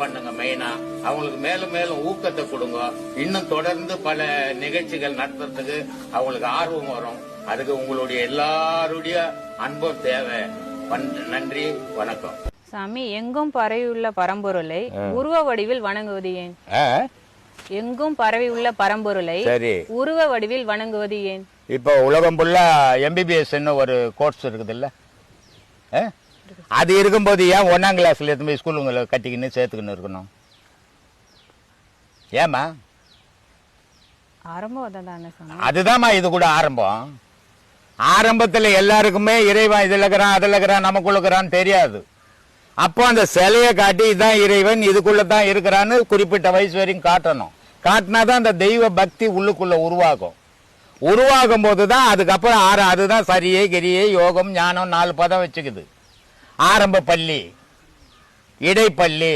பண்ணுங்க மெயினா அவங்களுக்கு மேலும் மேலும் ஊக்கத்தை கொடுங்க. இன்னும் தொடர்ந்து பல நிகழ்ச்சிகள் நடத்துறதுக்கு அவங்களுக்கு ஆர்வம் வரும். அதுக்கு உங்களுடைய எல்லாருடைய அன்பும் தேவை. நன்றி வணக்கம். சாமி எங்கும் பரவியுள்ள பரம்பொருளை உருவ வடிவில் வணங்குவது ஏன்? எங்கும் பரவியுள்ள பரம்பொருளை சரி. உருவ வடிவில் வணங்குவது ஏன்? இப்போ உலகம் ஃபுல்லா எம்பிபிஎஸ்ன்னு ஒரு கோர்ஸ் இருக்குதுல்ல? அது இருக்கும்போது ஏன் ஒன்றாம் கிளாஸ்ல எடுத்து போய் ஸ்கூலுங்களை கட்டிக்கின்னு சேர்த்துக்கின்னு இருக்கணும்? ஏம்மா? அதுதாம்மா இது கூட ஆரம்பம். ஆரம்பத்தில் எல்லாருக்குமே இறைவன் இதில் இருக்கிறான் அதில் இருக்கிறான் நமக்குள்ள இருக்கிறான்னு தெரியாது. அப்போ அந்த சிலையை காட்டி இதான் இறைவன் இதுக்குள்ள தான் இருக்கிறான்னு குறிப்பிட்ட வயசு வரையும் காட்டணும். காட்டினா தான் அந்த தெய்வ பக்தி உள்ளுக்குள்ள உருவாகும். உருவாகும் போது தான் அதுக்கப்புறம் ஆற அதுதான் சரியே கிரியே யோகம் ஞானம் நாலு பதம் வச்சுக்குது. ஆரம்ப பள்ளி இடைப்பள்ளி